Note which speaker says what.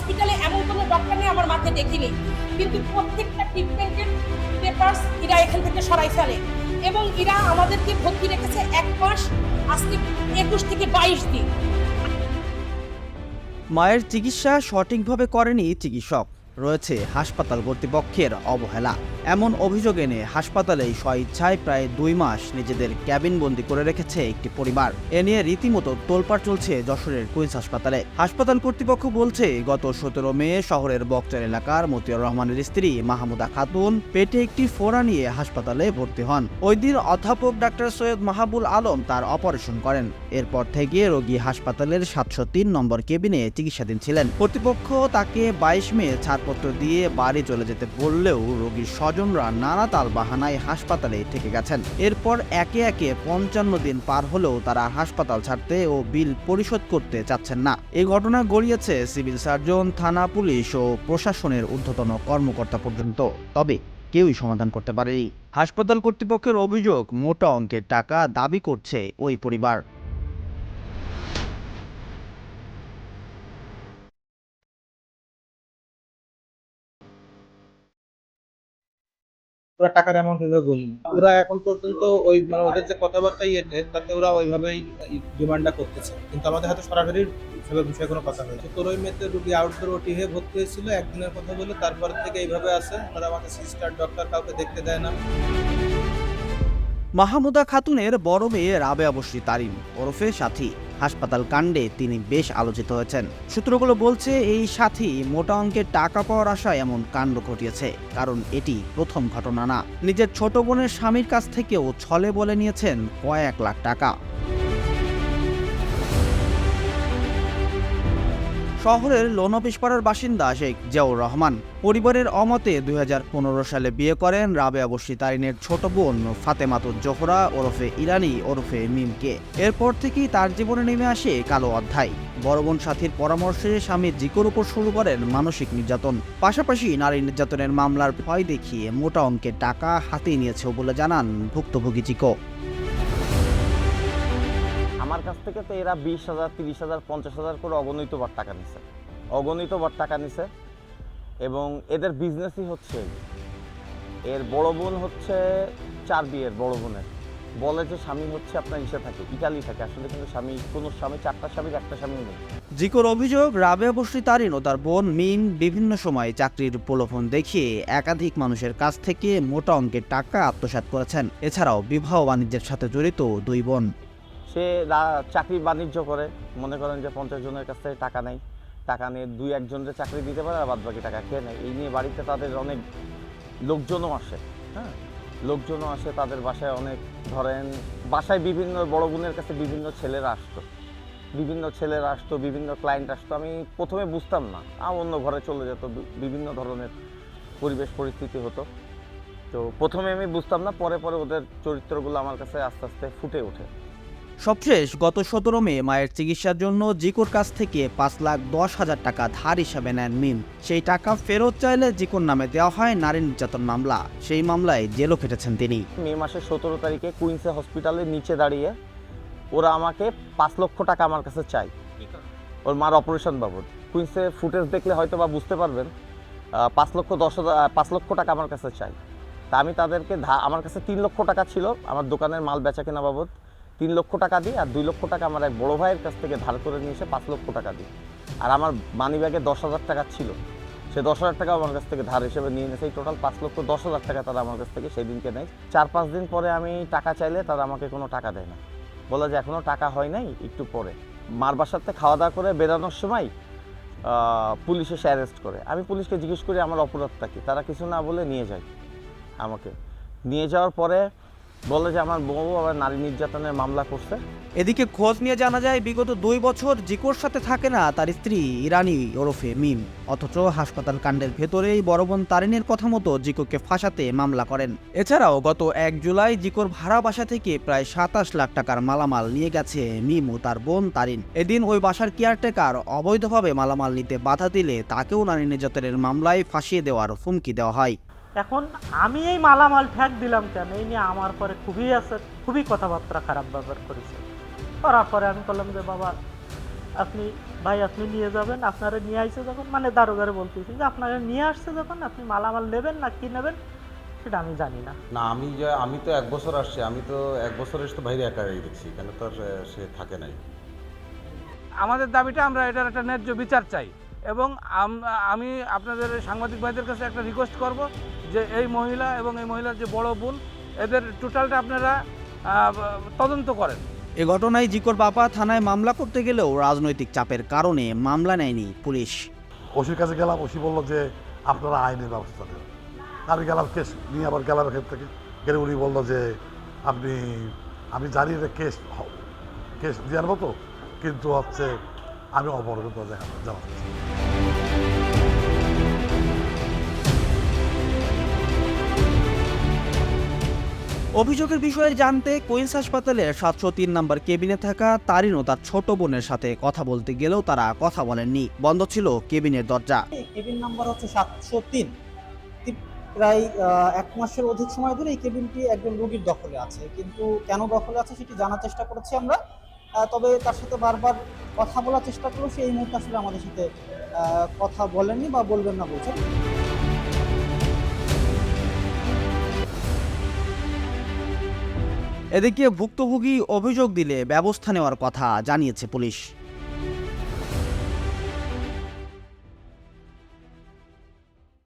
Speaker 1: হসপিটালে এমন কোনো ডক্টর নেই আমার মাকে দেখিনি। কিন্তু প্রত্যেকটা ট্রিটমেন্টের পেপার্স এরা এখান থেকে সরাই ফেলে। এবং এরা আমাদেরকে ভর্তি রেখেছে এক মাস আজকে একুশ থেকে বাইশ দিন।
Speaker 2: মায়ের চিকিৎসা সঠিকভাবে করেনি চিকিৎসক। রয়েছে হাসপাতাল কর্তৃপক্ষের অবহেলা। এমন অভিযোগ এনে হাসপাতালেই স্বইচ্ছায় প্রায় দুই মাস নিজেদের ক্যাবিন বন্দি করে রেখেছে একটি পরিবার। এ নিয়ে রীতিমতো তোলপাড় চলছে যশোরের কুইন্স হাসপাতালে। হাসপাতাল কর্তৃপক্ষ বলছে, গত সতেরো মে শহরের বকচার এলাকার মতিউর রহমানের স্ত্রী মাহমুদা খাতুন পেটে একটি ফোড়া নিয়ে হাসপাতালে ভর্তি হন। ওই দিন অধ্যাপক ডাক্তার সৈয়দ মাহাবুল আলম তার অপারেশন করেন। এরপর থেকে রোগী হাসপাতালের সাতশো তিন নম্বর কেবিনে চিকিৎসাধীন ছিলেন। কর্তৃপক্ষ তাকে বাইশ মে ছাড়পত্র দিয়ে বাড়ি চলে যেতে বললেও রোগীর স্বজনরা নানা তাল বাহানায় হাসপাতালে থেকে গেছেন। এরপর একে একে পঞ্চান্ন দিন পার হলেও তারা হাসপাতাল ছাড়তে ও বিল পরিশোধ করতে চাচ্ছেন না। এই ঘটনা গড়িয়েছে সিভিল সার্জন, থানা, পুলিশ ও প্রশাসনের ঊর্ধ্বতন কর্মকর্তা পর্যন্ত। তবে কেউই সমাধান করতে পারেনি। হাসপাতাল কর্তৃপক্ষের অভিযোগ, মোটা অঙ্কের টাকা দাবি করছে ওই পরিবার।
Speaker 3: ওরা টাকার অ্যামাউন্ট হিসেবে বলি ওরা এখন পর্যন্ত ওই মানে ওদের যে কথাবার্তা ইয়েতে, তাতে ওরা ওইভাবেই ডিমান্ডটা করতেছে। কিন্তু আমাদের হাতে সরাসরি সেভাবে বিষয়ে কোনো কথা হয়েছে সতেরোই মেতে রুগী আউটডোর ওটি হয়ে ভর্তি হয়েছিল, একদিনের কথা বলে তারপর থেকে এইভাবে আসে ওরা আমাদের সিস্টার ডক্টর কাউকে দেখতে দেয় না।
Speaker 2: মাহমুদা খাতুনের বড় মেয়ে রাবেয়া বসরি তারিম ওরফে সাথী। হাসপাতাল কাণ্ডে তিনি বেশ আলোচিত হয়েছেন। সূত্রগুলো বলছে, এই সাথী মোটা অঙ্কের টাকা পাওয়ার আশায় এমন কাণ্ড ঘটিয়েছে, কারণ এটি প্রথম ঘটনা না। নিজের ছোট বোনের স্বামীর কাছ থেকেও ছলে বলে নিয়েছেন কয়েক লাখ টাকা। শহরের লোনপিসপাড়ার বাসিন্দা শেখ জিয়াউর রহমান। পরিবারের অমতে দুই হাজার পনেরো সালে বিয়ে করেন রাবেয়া বসরি তারিনের ছোট বোন ফাতেমাতুর জোহরা ওরফে ইরানি, ওরফে মিমকে। এরপর থেকেই তার জীবনে নেমে আসে কালো অধ্যায়। বড় বোন সাথীর পরামর্শে স্বামী জিকোর উপর শুরু করেন মানসিক নির্যাতন। পাশাপাশি নারী নির্যাতনের মামলার ভয় দেখিয়ে মোটা অঙ্কের টাকা হাতে নিয়েছে বলে জানান ভুক্তভোগী জিকো।
Speaker 4: আমার কাছ থেকে তো এরা বিশ হাজার, তিরিশ হাজার, পঞ্চাশ হাজার করে অগণিত বার টাকা নিছে। অগণিত বার টাকা নিছে এবং এদের বিজনেসই হচ্ছে এর বড় বোন হচ্ছে চার বিয়ের বড় বোনের। বলে যে স্বামী হচ্ছে আপনার ইসে থাকে, ইটালি থাকে। আসলে কিন্তু স্বামী, কোনো স্বামী, চারটা স্বামীর একটা স্বামী নেই।
Speaker 2: জিকোর অভিযোগ রাবেয়া বসরি তারিন ও তার বোন মিম বিভিন্ন সময় চাকরির প্রলোভন দেখিয়ে একাধিক মানুষের কাছ থেকে মোটা অঙ্কের টাকা আত্মসাৎ করেছেন। এছাড়াও বিবাহ বাণিজ্যের সাথে জড়িত দুই বোন।
Speaker 4: সে চাকরি বাণিজ্য করে। মনে করেন যে পঞ্চাশ জনের কাছ থেকে টাকা নেয় টাকা নিয়ে দুই একজনের চাকরি দিতে পারে আর বাদ বাকি টাকা খেয়ে নেয়। এই নিয়ে বাড়িতে তাদের অনেক লোকজনও আসে হ্যাঁ? লোকজনও আসে, তাদের বাসায় অনেক, ধরেন বাসায় বিভিন্ন বড় বোনের কাছে বিভিন্ন ছেলেরা আসতো। বিভিন্ন ছেলেরা আসতো, বিভিন্ন ক্লায়েন্ট আসতো। আমি প্রথমে বুঝতাম না। আর অন্য ঘরে চলে যেত। বিভিন্ন ধরনের পরিবেশ, পরিস্থিতি হতো। তো প্রথমে আমি বুঝতাম না, পরে পরে ওদের চরিত্রগুলো আমার কাছে আস্তে আস্তে ফুটে ওঠে।
Speaker 2: সবশেষ গত সতেরো মে মায়ের চিকিৎসার জন্য জিকোর কাছ থেকে পাঁচ লাখ দশ হাজার টাকা ধার হিসাবে নেন মিম সেই টাকা ফেরত চাইলে জিকোর নামে দেওয়া হয় নারী নির্যাতন মামলা। সেই মামলায় জেলও খেটেছেন তিনি।
Speaker 4: মে মাসের সতেরো তারিখে কুইন্সে হসপিটালের নিচে দাঁড়িয়ে ওরা আমাকে পাঁচ লক্ষ টাকা আমার কাছে চাই ওর মার অপারেশন বাবদ। কুইন্সে ফুটেজ দেখলে হয়তো বা বুঝতে পারবেন পাঁচ লক্ষ দশ হাজার পাঁচ লক্ষ টাকা আমার কাছে চাই তা আমি তাদেরকে আমার কাছে তিন লক্ষ টাকা ছিল আমার দোকানের মাল বেচা কেনা বাবদ। তিন লক্ষ টাকা দিই আর দুই লক্ষ টাকা আমার এক বড় ভাইয়ের কাছ থেকে ধার করে নিয়ে এসে পাঁচ লক্ষ টাকা দিই আর আমার মানি ব্যাগে দশ হাজার টাকা ছিল। সে দশ হাজার টাকা আমার কাছ থেকে ধার হিসেবে নিয়ে নিয়েছে এই টোটাল পাঁচ লক্ষ দশ হাজার টাকা তারা আমার কাছ থেকে সেই দিনকে নেয়। চার পাঁচ দিন পরে আমি টাকা চাইলে তারা আমাকে কোনো টাকা দেয় না। বলে যে এখনও টাকা হয় নাই, একটু পরে। মার বাসাতে খাওয়া দাওয়া করে বেরানোর সময় পুলিশ এসে অ্যারেস্ট করে। আমি পুলিশকে জিজ্ঞেস করি, আমার অপরাধটা কি? তারা কিছু না বলে নিয়ে যায় আমাকে। নিয়ে যাওয়ার পরে বলে যে আমার বউ আবার নারী নির্যাতনের মামলা করছে।
Speaker 2: এদিকে খোঁজ নিয়ে জানা যায়, বিগত দুই বছর জিকোর সাথে থাকে না তার স্ত্রী ইরানি ওরফে মিম। অথচ হাসপাতাল কাণ্ডের ভেতরেই বড় বোন তারিনের কথা মতো জিকোকে ফাঁসাতে মামলা করেন। এছাড়াও গত এক জুলাই জিকোর ভাড়া বাসা থেকে প্রায় সাতাশ লাখ টাকার মালামাল নিয়ে গেছে মিম ও তার বোন তারিন এদিন ওই বাসার কেয়ারটেকার অবৈধভাবে মালামাল নিতে বাধা দিলে তাকেও নারী নির্যাতনের মামলায় ফাঁসিয়ে দেওয়ার হুমকি দেওয়া হয়।
Speaker 5: এখন আমি এই মালামাল ঠ্যাক দিলাম কেন? এই নিয়ে আমার পরে খুবই আছে খুবই কথাবার্তা খারাপ ব্যবহার করেছে। করার পরে আমি বললাম যে বাবা আপনি ভাই আপনি নিয়ে যাবেন আপনারা নিয়ে আসছে যখন মানে দারোগারে বলতেছি যে আপনারা নিয়ে আসছে যখন আপনি মালামাল নেবেন না কি নেবেন? সেটা আমি জানি না।
Speaker 6: না আমি যে আমি তো এক বছর আসছি আমি তো এক বছর এসে তো বাইরে একাই দেখছি কেন তো আর সে থাকে নাই।
Speaker 7: আমাদের দাবিটা আমরা এটার একটা ন্যায্য বিচার চাই। এবং আমি আপনাদের সাংবাদিক ভাইদের কাছে একটা রিকোয়েস্ট করব যে এই মহিলা এবং এই মহিলার যে বড় বোন এদের টোটালটা আপনারা তদন্ত করেন।
Speaker 2: এ ঘটনায় জিকর বাপা থানায় মামলা করতে গেলেও রাজনৈতিক চাপের কারণে মামলা নেয়নি পুলিশ।
Speaker 8: ওসির কাছে গেলাম ওসি বলল যে আপনারা আইনের ব্যবস্থা নেন। আমি গেলাম কেস নিয়ে আবার গেলাম এখান থেকে। গেলে উনি বলল যে আপনি আমি জানি এটা কেস কেস দেওয়ার মতো কিন্তু হচ্ছে আমি অবরোধ জানাচ্ছি
Speaker 2: অভিযোগের বিষয়ে জানতে কুইন্স হাসপাতালের সাতশো তিন নম্বর কেবিনে থাকা তারিন ও তার ছোট বোনের সাথে কথা বলতে গেলেও তারা কথা বলেননি। বন্ধ ছিল কেবিনের দরজা।
Speaker 9: কেবিন নাম্বার হচ্ছে সাতশো তিন। প্রায় এক মাসের অধিক সময় ধরে এই কেবিনটি একজন রোগীর দখলে আছে। কিন্তু কেন দখলে আছে সেটি জানার চেষ্টা করেছি আমরা। তবে তার সাথে বারবার কথা বলার চেষ্টা করল, সে এই মুহূর্তে আসলে আমাদের সাথে কথা বলেননি বা বলবেন না বলছেন।
Speaker 2: এদিকে ভুক্তভোগী অভিযোগ দিলে ব্যবস্থা নেওয়ার কথা জানিয়েছে পুলিশ।